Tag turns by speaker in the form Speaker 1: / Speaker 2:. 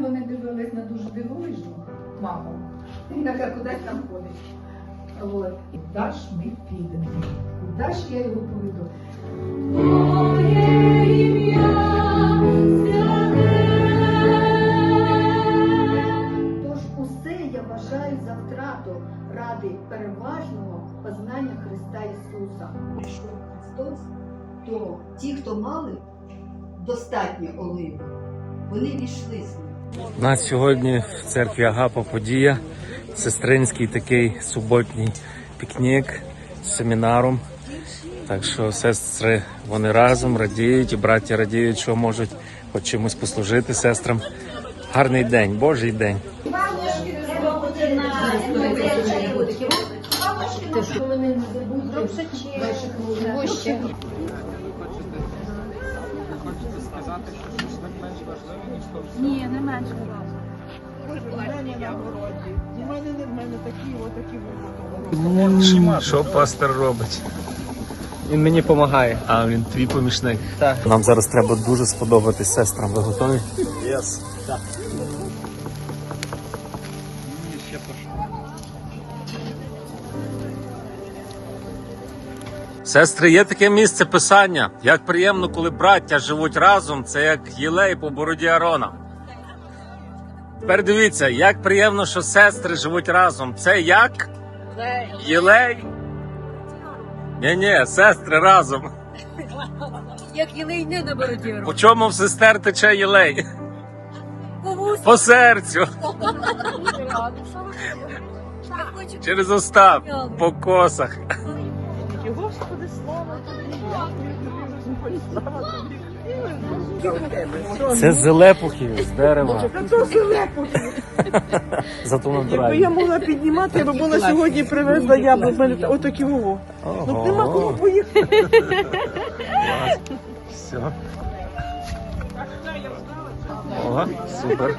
Speaker 1: вони дивились на дуже дивовижну маму. Така кудись там ходить. От. І Куди ж ми підемо? Куди ж я його поведу?
Speaker 2: Тож усе я вважаю за втрату ради переважного познання Христа Ісуса. Христос, то ті, хто мали достатньо оливи, вони війшли з ним.
Speaker 3: У нас сьогодні в церкві Агапа подія, сестринський такий суботній пікнік з семінаром. Так що сестри вони разом радіють, і браття радіють, що можуть хоч чимось послужити сестрам. Гарний день, Божий день.
Speaker 4: Ні, не менше.
Speaker 3: Що пастор робить?
Speaker 5: Він мені допомагає.
Speaker 3: А він твій помічник.
Speaker 5: Так.
Speaker 3: Нам зараз треба дуже сподобатись сестрам. Ви готові? Yes. Сестри, є таке місце писання. Як приємно, коли браття живуть разом, це як єлей по бороді Арона. Тепер дивіться, як приємно, що сестри живуть разом. Це як? Єлей? Ні, ні, сестри разом.
Speaker 4: Як єлей не на бороді.
Speaker 3: По чому в сестер тече єлей? По серцю, через остав, по косах. Це зелепухи з дерева.
Speaker 6: Це зелепухи.
Speaker 3: Зато
Speaker 6: Якби
Speaker 3: натуральні.
Speaker 6: я могла піднімати, я б була сьогодні привезла яблук. Мене отакі вого. Ну нема кому поїхати.
Speaker 3: все. Ого, супер.